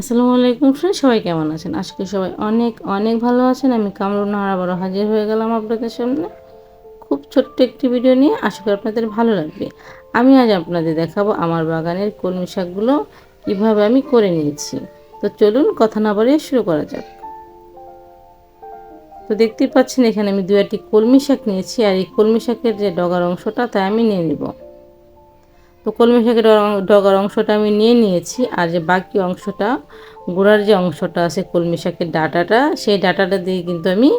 আসসালামু আলাইকুম ফ্রেন্ড সবাই কেমন আছেন? আজকে সবাই অনেক অনেক ভালো আছেন। আমি কামরুন আবার হাজির হয়ে গেলাম আপনাদের সামনে। খুব ছোট্ট একটি ভিডিও নিয়ে আশা করি আপনাদের ভালো লাগবে। আমি আজ আপনাদের দেখাবো আমার বাগানের কলমি শাকগুলো কীভাবে আমি করে নিয়েছি। তো চলুন কথা না বলে শুরু করা যাক। তো দেখতেই পাচ্ছেন, এখানে আমি দু একটি কলমি শাক নিয়েছি। আর এই কলমি শাকের যে ডগার অংশটা, তাই আমি নিয়ে নেব। তো কলমি শাকের ডগার অংশটা আমি নিয়ে নিয়েছি আর যে বাকি অংশটা, গোড়ার যে অংশটা আছে কলমি শাকের ডাটাটা, সেই ডাটাটা দিয়ে কিন্তু আমি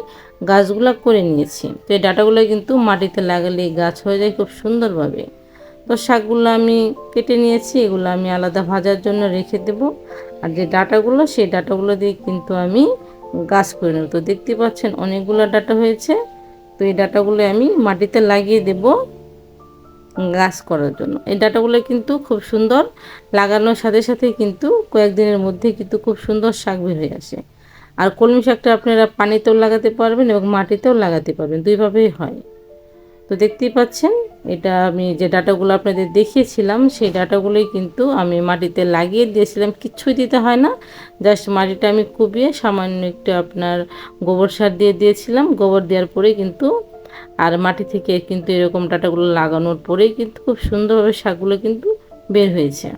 গাছগুলো করে নিয়েছি। তো এই ডাটাগুলো কিন্তু মাটিতে লাগালে গাছ হয়ে যায় খুব সুন্দরভাবে। তো শাকগুলো আমি কেটে নিয়েছি, এগুলো আমি আলাদা ভাজার জন্য রেখে দেব। আর যে ডাটাগুলো, সেই ডাটাগুলো দিয়ে কিন্তু আমি গাছ করে নেব। তো দেখতে পাচ্ছেন অনেকগুলো ডাটা হয়েছে। তো এই ডাটাগুলো আমি মাটিতে লাগিয়ে দেবো। গাছ করার জন্য। এই ডাটাগুলো কিন্তু খুব সুন্দর। লাগানোর সাথে সাথে কিন্তু কয়েকদিনের মধ্যে কিন্তু খুব সুন্দর শাক বের হয়ে আসে। আর কলমি শাকটা আপনারা পানিতেও লাগাতে পারবেন এবং মাটিতেও লাগাতে পারবেন। দুইভাবেই হয়। তো দেখতেই পাচ্ছেন, এটা আমি যে ডাটাগুলো আপনাদের দেখিয়েছিলাম, সেই ডাটাগুলোই কিন্তু আমি মাটিতে লাগিয়ে দিয়েছিলাম। কিচ্ছুই দিতে হয় না, জাস্ট মাটিটা আমি কুবিয়ে সামান্য একটু আপনার গোবর সার দিয়ে দিয়েছিলাম। গোবর দেওয়ার পরে কিন্তু আর মাটি থেকে কিন্তু এরকম ডাটাগুলো লাগানোর পরেই কিন্তু খুব সুন্দরভাবে শাকগুলো কিন্তু বের হয়েছে।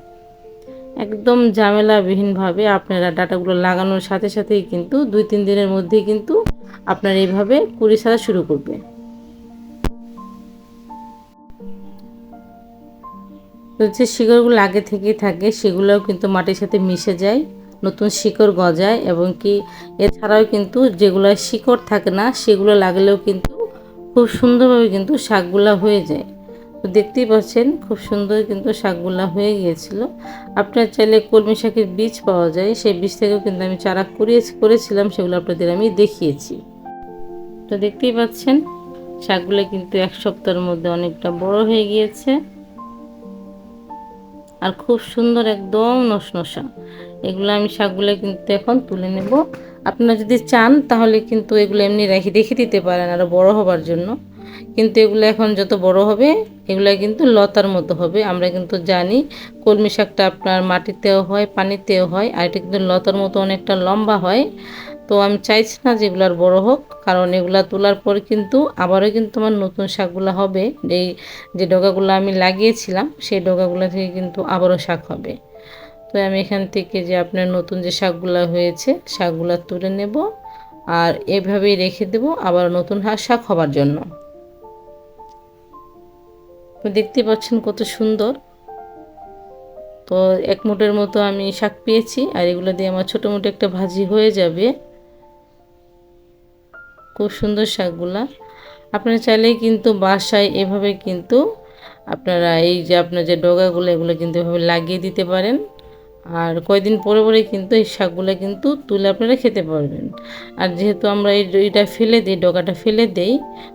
একদম ঝামেলাবিহীনভাবে আপনারা ডাটাগুলো লাগানোর সাথে সাথেই কিন্তু দুই তিন দিনের মধ্যেই কিন্তু আপনার এইভাবে কুড়ি সারা শুরু করবে। যে শিকড়গুলো আগে থেকেই থাকে সেগুলোও কিন্তু মাটির সাথে মিশে যায়, নতুন শিকড় গজায় এবং কি এছাড়াও কিন্তু যেগুলো শিকড় থাকে না সেগুলো লাগলেও কিন্তু খুব সুন্দরভাবে কিন্তু শাকগুলা হয়ে যায়। তো দেখতেই পাচ্ছেন, খুব সুন্দর কিন্তু শাকগুলা হয়ে গিয়েছিল। আপনার চাইলে কলমি শাকের বীজ পাওয়া যায়, সেই বীজ থেকেও কিন্তু আমি চারা করিয়ে করেছিলাম, সেগুলো আপনাদের আমি দেখিয়েছি। তো দেখতেই পাচ্ছেন, শাকগুলো কিন্তু এক সপ্তাহের মধ্যে অনেকটা বড় হয়ে গিয়েছে। আর খুব সুন্দর একদম নসনসা এগুলো আমি শাকগুলো কিন্তু এখন তুলে নেব। আপনারা যদি চান, তাহলে কিন্তু এগুলো এমনি রেখে রেখে দিতে পারেন আরও বড় হবার জন্য। কিন্তু এগুলো এখন যত বড় হবে, এগুলো কিন্তু লতার মতো হবে। আমরা কিন্তু জানি কলমি শাকটা আপনার মাটিতেও হয়, পানিতেও হয়, আর এটা কিন্তু লতার মতো অনেকটা লম্বা হয়। তো আমি চাইছি না যে এগুলো আর বড়ো হোক, কারণ এগুলা তোলার পর কিন্তু আবারও কিন্তু আমার নতুন শাকগুলো হবে। এই যে ডগাগুলো আমি লাগিয়েছিলাম, সেই ডগাগুলো থেকে কিন্তু আবারও শাক হবে। তো আমি এখান থেকে যে আপনার নতুন যে শাকগুলো হয়েছে, শাকগুলো তুলে নেব আর এভাবেই রেখে দেব আবার নতুন শাক হবার জন্য। দেখতে পাচ্ছেন কত সুন্দর। তো এক মুটের মতো আমি শাক পেয়েছি আর এগুলো দিয়ে আমার ছোটো মোটো একটা ভাজি হয়ে যাবে। খুব সুন্দর শাকগুলা। আপনারা চাইলেই কিন্তু বাসায় এভাবে কিন্তু আপনারা এই যে আপনার যে ডগাগুলো, এগুলো কিন্তু এভাবে লাগিয়ে দিতে পারেন। আর কয়দিন পরে পরে কিন্তু এই শাকগুলো কিন্তু তুলে আপনারা খেতে পারবেন। আর যেহেতু আমরা এই এটা ফেলে দিই, ডগাটা ফেলে দেই,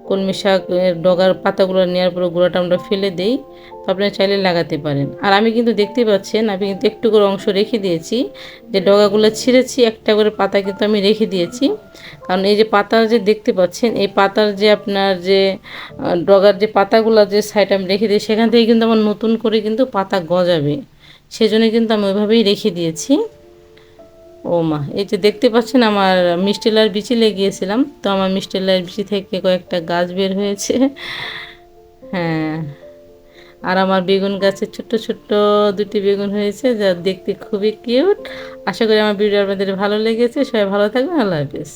কলমি শাক ডগার পাতাগুলো নেওয়ার পরে গুঁড়াটা আমরা ফেলে দেই, তো আপনারা চাইলে লাগাতে পারেন। আর আমি কিন্তু দেখতে পাচ্ছেন, আমি কিন্তু একটু করে অংশ রেখে দিয়েছি, যে ডগাগুলো ছিঁড়েছি, একটা করে পাতা কিন্তু আমি রেখে দিয়েছি। কারণ এই যে পাতার যে দেখতে পাচ্ছেন, এই পাতার যে আপনার যে ডগার যে পাতাগুলো যে সাইড আমি রেখে দিই, সেখান থেকে কিন্তু আমার নতুন করে কিন্তু পাতা গজাবে। সেজন্য কিন্তু আমি ওইভাবেই রেখে দিয়েছি। ও মা, এই যে দেখতে পাচ্ছেন আমার মিষ্টিলার বিচি লেগিয়েছিলাম, তো আমার মিষ্টিলার বিচি থেকে কয়েকটা গাছ বের হয়েছে। হ্যাঁ আর আমার বেগুন গাছে ছোট্ট ছোট্ট দুটি বেগুন হয়েছে, যা দেখতে খুবই কিউট। আশা করি আমার ভিডিও আপনাদের ভালো লেগেছে। সবাই ভালো থাকবেন, আল্লাহ হাফিজ।